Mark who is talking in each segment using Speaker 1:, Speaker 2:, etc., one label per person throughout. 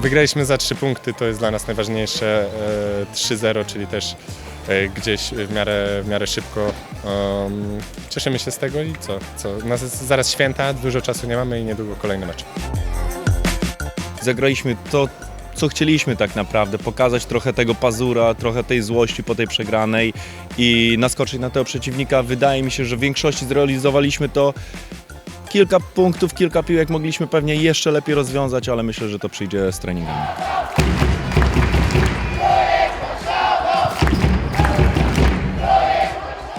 Speaker 1: Wygraliśmy za 3 punkty, to jest dla nas najważniejsze. E, 3-0, czyli też e, gdzieś w miarę, w miarę szybko. Cieszymy się z tego i co? co? Nas jest zaraz święta, dużo czasu nie mamy i niedługo kolejny mecz.
Speaker 2: Zagraliśmy to, co chcieliśmy tak naprawdę, pokazać trochę tego pazura, trochę tej złości po tej przegranej i naskoczyć na tego przeciwnika. Wydaje mi się, że w większości zrealizowaliśmy to. Kilka punktów, kilka piłek mogliśmy pewnie jeszcze lepiej rozwiązać, ale myślę, że to przyjdzie z treningami.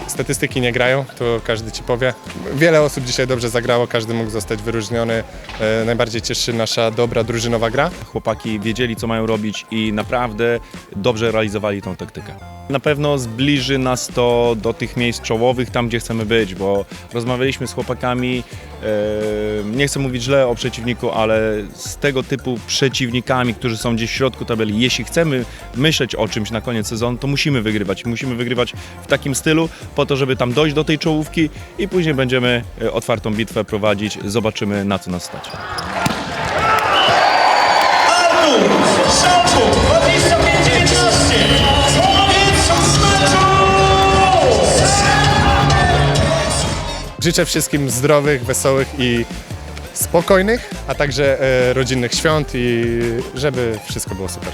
Speaker 1: Statystyki nie grają, to każdy ci powie. Wiele osób dzisiaj dobrze zagrało, każdy mógł zostać wyróżniony. E, najbardziej cieszy nasza dobra drużynowa gra.
Speaker 2: Chłopaki wiedzieli, co mają robić i naprawdę dobrze realizowali tą taktykę. Na pewno zbliży nas to do tych miejsc czołowych, tam gdzie chcemy być, bo rozmawialiśmy z chłopakami, e, nie chcę mówić źle o przeciwniku, ale z tego typu przeciwnikami, którzy są gdzieś w środku tabeli, jeśli chcemy myśleć o czymś na koniec sezonu, to musimy wygrywać. Musimy wygrywać w takim stylu, po to, żeby tam dojść do tej czołówki i później będziemy e, otwartą bitwę prowadzić, zobaczymy na co nas stać.
Speaker 1: Życzę wszystkim zdrowych, wesołych i spokojnych, a także e, rodzinnych świąt i żeby wszystko było super.